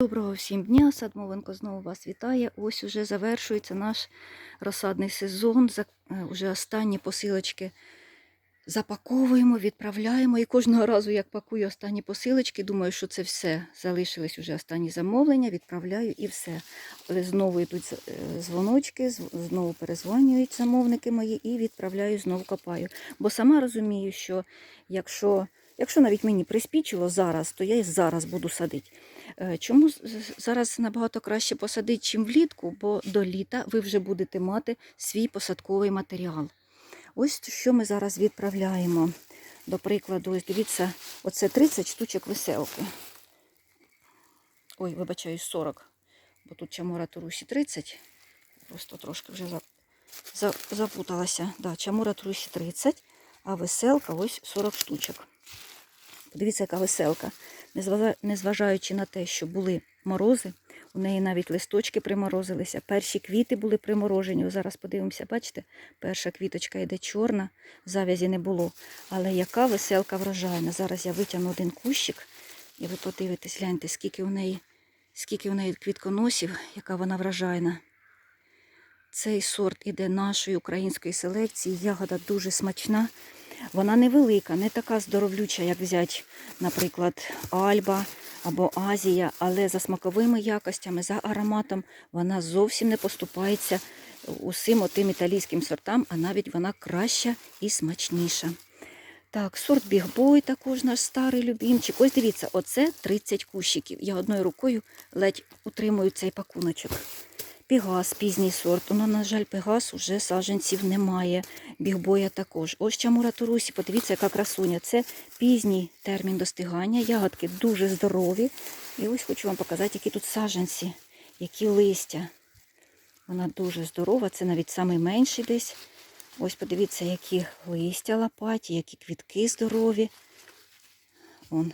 Доброго всім дня, сад Мовенко знову вас вітає. Ось уже завершується наш розсадний сезон. Е, Уже останні посилочки запаковуємо, відправляємо. І кожного разу, як пакую останні посилочки, думаю, що це все. Залишились уже останні замовлення, відправляю і все. Але знову йдуть е, дзвоночки, знову перезвонюють замовники мої і відправляю, знову копаю. Бо сама розумію, що якщо, якщо навіть мені приспічило зараз, то я і зараз буду садити. Е, Чому зараз набагато краще посадити, чим влітку, бо до літа ви вже будете мати свій посадковий матеріал. Ось що ми зараз відправляємо. До прикладу, ось дивіться, оце 30 штучок веселки. Ой, вибачаюсь, 40. Бо тут чамура турусі 30. Просто трошки вже за, за, запуталася. Да, чамура турусі 30, а веселка ось 40 штучок. Подивіться, яка веселка. Незважаючи на те, що були морози, у неї навіть листочки приморозилися. Перші квіти були приморожені. Зараз подивимося, бачите, перша квіточка йде чорна, завязі не було. Але яка веселка врожайна. Зараз я витягну один кущик, і ви подивитесь, гляньте, скільки у неї, скільки у неї квітконосів, яка вона врожайна. Цей сорт іде нашої української селекції. Ягода дуже смачна. Вона невелика, не така здоровлюча, як взяти, наприклад, Альба або Азія, але за смаковими якостями, за ароматом вона зовсім не поступається усім отим італійським сортам, а навіть вона краща і смачніша. Так, сорт бігбой також наш старий любімчик. Ось дивіться, оце 30 кущиків. Я одною рукою ледь утримую цей пакуночок. Пігас, пізній сорт. Ну, на жаль, пегас уже саджанців немає. Бігбоя також. Ось чамура турусі, подивіться, яка красуня. Це пізній термін достигання. Ягодки дуже здорові. І ось хочу вам показати, які тут саджанці, які листя. Вона дуже здорова, це навіть найменший десь. Ось подивіться, які листя лопаті, які квітки здорові. Вон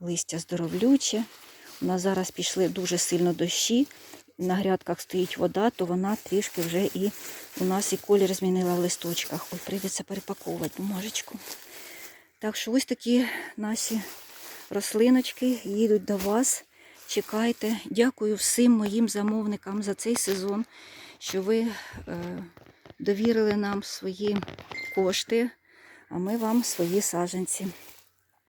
листя здоровлюче. У нас зараз пішли дуже сильно дощі. На грядках стоїть вода, то вона трішки вже і у нас і колір змінила в листочках. Ой, прийдеться перепаковувати бумажечку. Так що ось такі наші рослиночки їдуть до вас. Чекайте. Дякую всім моїм замовникам за цей сезон, що ви е, довірили нам свої кошти, а ми вам свої саджанці.